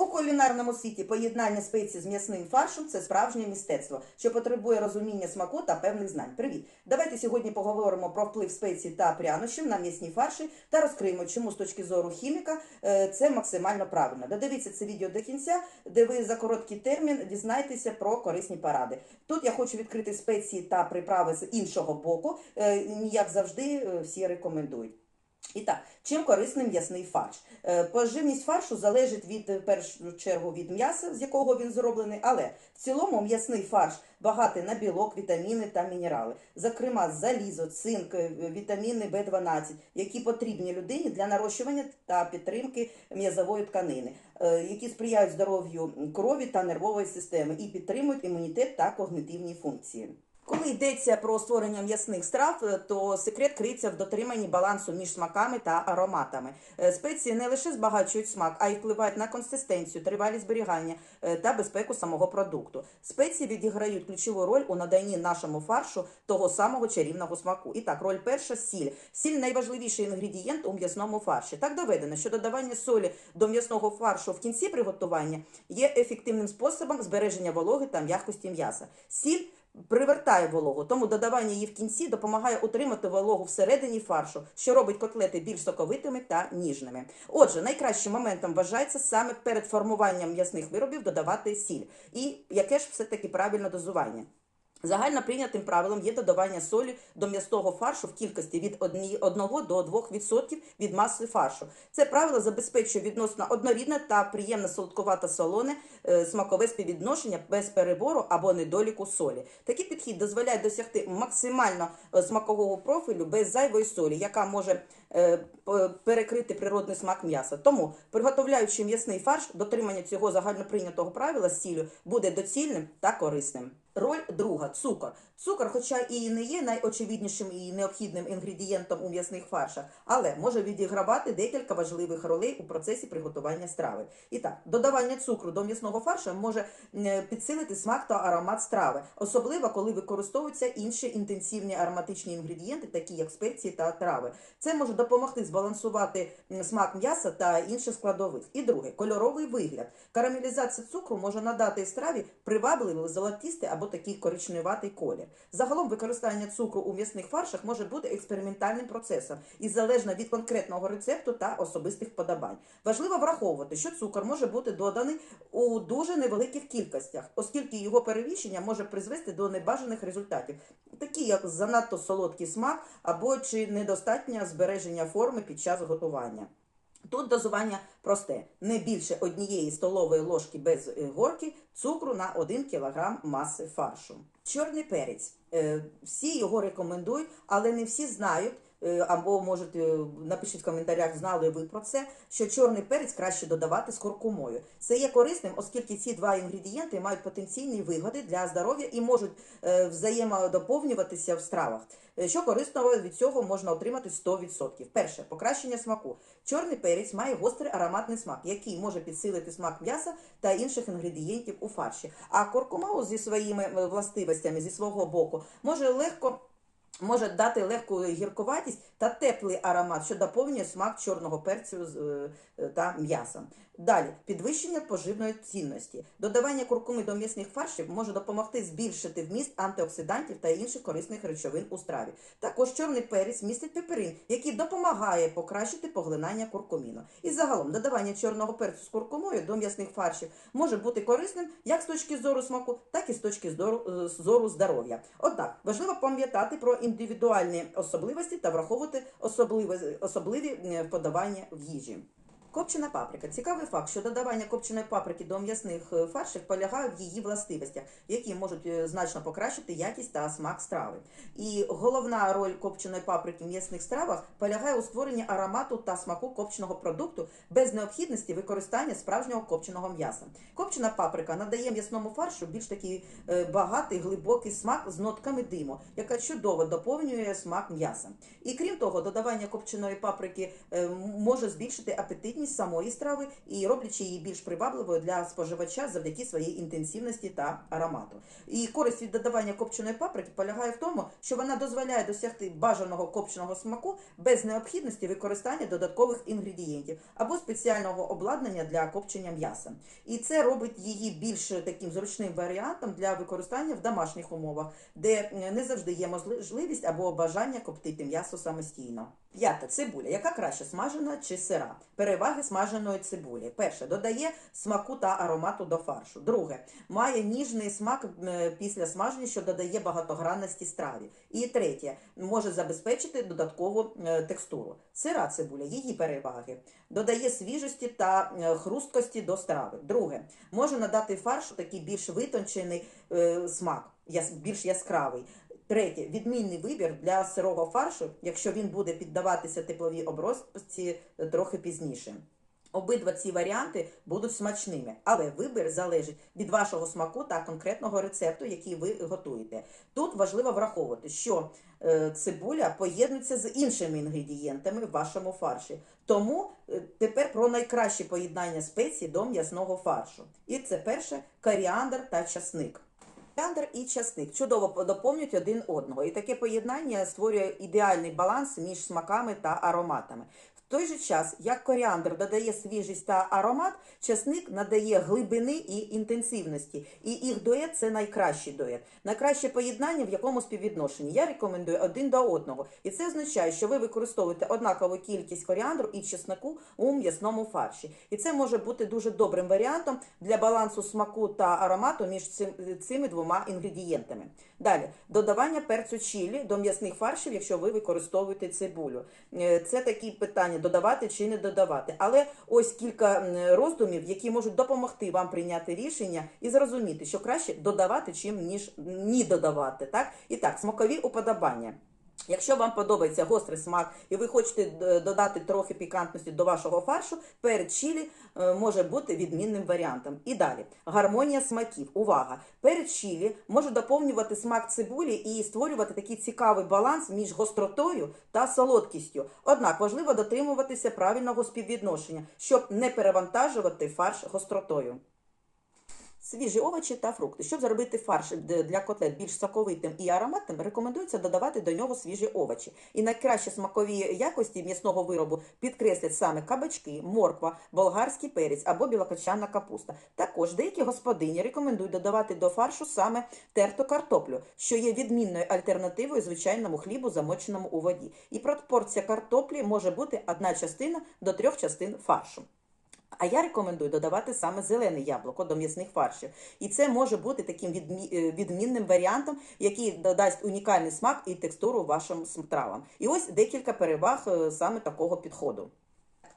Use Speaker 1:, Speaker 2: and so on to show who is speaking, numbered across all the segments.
Speaker 1: У кулінарному світі поєднання спецій з м'ясним фаршем це справжнє мистецтво, що потребує розуміння смаку та певних знань. Привіт! Давайте сьогодні поговоримо про вплив спецій та прянощів на м'ясні фарші та розкриємо, чому з точки зору хіміка е, це максимально правильно. Додивіться це відео до кінця, де ви за короткий термін дізнаєтеся про корисні поради. Тут я хочу відкрити спеції та приправи з іншого боку. Е, Як завжди, е, всі рекомендують. І так, чим корисний м'ясний фарш? Е, Поживність фаршу залежить від е, в першу чергу від м'яса, з якого він зроблений, але в цілому м'ясний фарш багатий на білок, вітаміни та мінерали, зокрема залізо, цинк, е, вітаміни В12, які потрібні людині для нарощування та підтримки м'язової тканини, е, які сприяють здоров'ю крові та нервової системи і підтримують імунітет та когнитивні функції. Коли йдеться про створення м'ясних страв, е, то секрет криється в дотриманні балансу між смаками та ароматами. Е, Спеції не лише збагачують смак, а й впливають на консистенцію, тривалість зберігання е, та безпеку самого продукту. Спеції відіграють ключову роль у наданні нашому фаршу того самого чарівного смаку. І так, роль перша сіль. Сіль найважливіший інгредієнт у м'ясному фарші. Так доведено, що додавання солі до м'ясного фаршу в кінці приготування є ефективним способом збереження вологи та м'якості м'яса. Сіль привертає вологу, тому додавання її в кінці допомагає утримати вологу всередині фаршу, що робить котлети більш соковитими та ніжними. Отже, найкращим моментом вважається саме перед формуванням м'ясних виробів додавати сіль. І яке ж все-таки правильне дозування? Загально прийнятим правилом є додавання солі до м'ясного фаршу в кількості від 1 до 2% від маси фаршу. Це правило забезпечує відносно однорідне та приємне солодкувато солоне е, смакове співвідношення без перебору або недоліку солі. Такий підхід дозволяє досягти максимально е, смакового профілю без зайвої солі, яка може е, перекрити природний смак м'яса. Тому, приготовляючи м'ясний фарш, дотримання цього загальноприйнятого правила з сіллю буде доцільним та корисним. Роль друга цукор. Цукор, хоча і не є найочевиднішим і необхідним інгредієнтом у м'ясних фаршах, але може відігравати декілька важливих ролей у процесі приготування страви. І так, додавання цукру до м'ясного фарша може підсилити смак та аромат страви, особливо коли використовуються інші інтенсивні ароматичні інгредієнти, такі як спеції та трави. Це може допомогти збалансувати смак м'яса та інших складових. І друге, кольоровий вигляд. Карамелізація цукру може надати страві привабливий золотистий або такий коричневатий колір. Загалом використання цукру у м'ясних фаршах може бути експериментальним процесом і залежно від конкретного рецепту та особистих вподобань. Важливо враховувати, що цукор може бути доданий у дуже невеликих кількостях, оскільки його перевіщення може призвести до небажаних результатів, такі як занадто солодкий смак або чи недостатнє збереження форми під час готування. Тут дозування просте: не більше однієї столової ложки без е, горки цукру на 1 кг маси фаршу. Чорний перець. Е, Всі його рекомендують, але не всі знають. Е, Або можуть е, напишіть в коментарях, знали ви про це, що чорний перець краще додавати з куркумою. Це є корисним, оскільки ці два інгредієнти мають потенційні вигоди для здоров'я і можуть е, взаємодоповнюватися в стравах. Е, Що корисного від цього можна отримати 100%. Перше покращення смаку. Чорний перець має гострий ароматний смак, який може підсилити смак м'яса та інших інгредієнтів у фарші. А куркума зі своїми властивостями зі свого боку може легко. Може дати легку гіркуватість та теплий аромат, що доповнює смак чорного перцю е, е, та м'яса. Далі підвищення поживної цінності. Додавання куркуми до м'ясних фаршів може допомогти збільшити вміст антиоксидантів та інших корисних речовин у страві. Також чорний перець містить пеперин, який допомагає покращити поглинання куркуміну. І загалом додавання чорного перцю з куркумою до м'ясних фаршів може бути корисним як з точки зору смаку, так і з точки зору, е, зору здоров'я. Однак важливо пам'ятати про індивідуальні особливості та враховувати особливі, особливі е, вподобання в їжі. Копчена паприка. Цікавий факт, що додавання копченої паприки до м'ясних е, фаршів полягає в її властивостях, які можуть е, значно покращити якість та смак страви. І головна роль копченої паприки в м'ясних стравах полягає у створенні аромату та смаку копченого продукту без необхідності використання справжнього копченого м'яса. Копчена паприка надає м'ясному фаршу більш такий е, багатий глибокий смак з нотками диму, яка чудово доповнює смак м'яса. І крім того, додавання копченої паприки може збільшити апетитність апетитність самої страви і роблячи її більш привабливою для споживача завдяки своїй інтенсивності та аромату. І користь від додавання копченої паприки полягає в тому, що вона дозволяє досягти бажаного копченого смаку без необхідності використання додаткових інгредієнтів або спеціального обладнання для копчення м'яса. І це робить її більш таким зручним варіантом для використання в домашніх умовах, де не завжди є можливість або бажання коптити м'ясо самостійно. П'ята цибуля. Яка краще смажена чи сира? Переваги смаженої цибулі. Перше додає смаку та аромату до фаршу. Друге має ніжний смак е, після смаження, що додає багатогранності страві. І третє може забезпечити додаткову е, текстуру. Сира цибуля, її переваги. Додає свіжості та е, хрусткості до страви. Друге, може надати фаршу такий більш витончений смак, більш яскравий. Третє, відмінний вибір для сирого фаршу, якщо він буде піддаватися тепловій обробці е, трохи пізніше. Обидва ці варіанти будуть смачними, але вибір залежить від вашого смаку та конкретного рецепту, який ви готуєте. Тут важливо враховувати, що е, цибуля поєднується з іншими інгредієнтами в вашому фарші. Тому е, тепер про найкраще поєднання спецій до м'ясного фаршу. І це перше коріандр та часник. Коріандр і часник чудово доповнюють один одного, і таке поєднання створює ідеальний баланс між смаками та ароматами. Той же час, як коріандр додає свіжість та аромат, часник надає глибини і інтенсивності. І їх дует це найкращий дует. Найкраще поєднання, в якому співвідношенні. Я рекомендую один до одного. І це означає, що ви використовуєте однакову кількість коріандру і чеснику у м'ясному фарші. І це може бути дуже добрим варіантом для балансу смаку та аромату між цим- цими двома інгредієнтами. Далі додавання перцю чилі до м'ясних фаршів, якщо ви використовуєте цибулю. Е, Це такі питання: додавати чи не додавати. Але ось кілька роздумів, які можуть допомогти вам прийняти рішення і зрозуміти, що краще додавати, чим ніж ні додавати. Так і так, смакові уподобання. Якщо вам подобається гострий смак і ви хочете е, додати трохи пікантності до вашого фаршу, перець чилі е, може бути відмінним варіантом. І далі гармонія смаків. Увага! Перець чилі може доповнювати смак цибулі і створювати такий цікавий баланс між гостротою та солодкістю. Однак важливо дотримуватися правильного співвідношення, щоб не перевантажувати фарш гостротою. Свіжі овочі та фрукти. Щоб зробити фарш для котлет більш соковитим і ароматним, рекомендується додавати до нього свіжі овочі. І найкращі смакові якості м'ясного виробу підкреслять саме кабачки, морква, болгарський перець або білокочанна капуста. Також деякі господині рекомендують додавати до фаршу саме терту картоплю, що є відмінною альтернативою звичайному хлібу, замоченому у воді. І пропорція картоплі може бути одна частина до трьох частин фаршу. А я рекомендую додавати саме зелене яблуко до м'ясних фаршів. І це може бути таким е, відмінним варіантом, який додасть унікальний смак і текстуру вашим стравам. І ось декілька переваг е, саме такого підходу.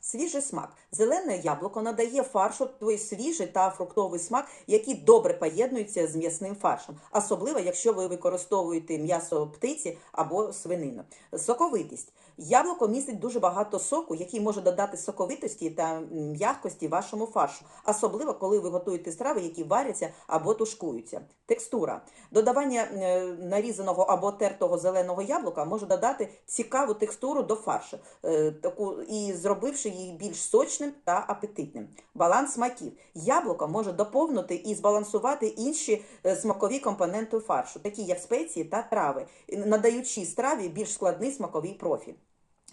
Speaker 1: Свіжий смак. Зелене яблуко надає фаршу той свіжий та фруктовий смак, який добре поєднується з м'ясним фаршем, особливо якщо ви використовуєте м'ясо птиці або свинину. Соковитість. Яблуко містить дуже багато соку, який може додати соковитості та м'якості вашому фаршу, особливо коли ви готуєте страви, які варяться або тушкуються. Текстура. Додавання е, нарізаного або тертого зеленого яблука може додати цікаву текстуру до фаршу, е, таку і зробивши їх більш сочним та апетитним. Баланс смаків. Яблуко може доповнити і збалансувати інші е, смакові компоненти фаршу, такі як спеції та трави, надаючи страві більш складний смаковий профіль.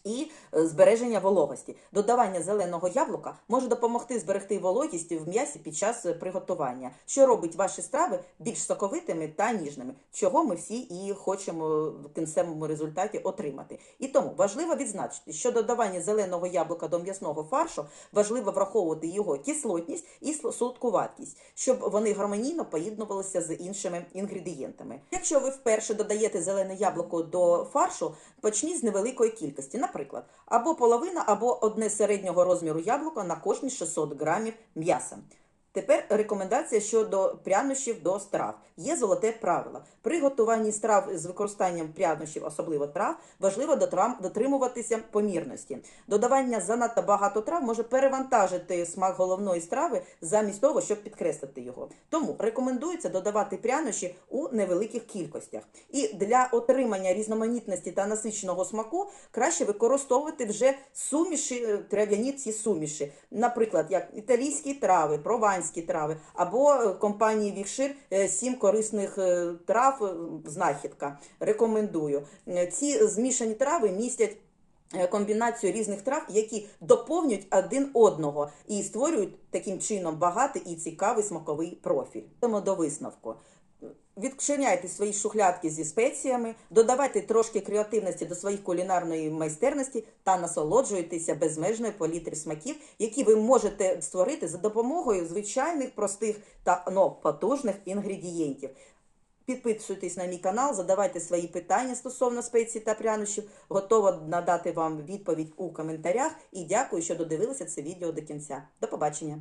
Speaker 1: І е, збереження вологості. Додавання зеленого яблука може допомогти зберегти вологість в м'ясі під час е, приготування, що робить ваші страви більш соковитими та ніжними, чого ми всі і хочемо в кінцевому результаті отримати. І тому важливо відзначити, що додавання зеленого яблука до м'ясного фаршу важливо враховувати його кислотність і солодкуватість, щоб вони гармонійно поєднувалися з іншими інгредієнтами. Якщо ви вперше додаєте зелене яблуко до фаршу, почніть з невеликої кількості, наприклад, або половина, або одне середнього розміру яблука на кожні 600 грамів м'яса. Тепер рекомендація щодо прянощів до страв. Є золоте правило. При готуванні страв з використанням прянощів, особливо трав, важливо дотримуватися помірності. Додавання занадто багато трав може перевантажити смак головної страви замість того, щоб підкреслити його. Тому рекомендується додавати прянощі у невеликих кількостях. І для отримання різноманітності та насиченого смаку краще використовувати вже суміші, е, трав'яні ці суміші, наприклад, як італійські трави, прованські трави, або е, компанії Вікшир е, сім корисних е, трав знахідка. Рекомендую. Ці змішані трави містять. Комбінацію різних трав, які доповнюють один одного і створюють таким чином багатий і цікавий смаковий профіль. Йдемо до висновку. Відчиняйте свої шухлядки зі спеціями, додавайте трошки креативності до своїх кулінарної майстерності та насолоджуйтеся безмежною палітрі смаків, які ви можете створити за допомогою звичайних простих та но, потужних інгредієнтів. Підписуйтесь на мій канал, задавайте свої питання стосовно спецій та прянощів. Готова надати вам відповідь у коментарях. І дякую, що додивилися це відео до кінця. До побачення!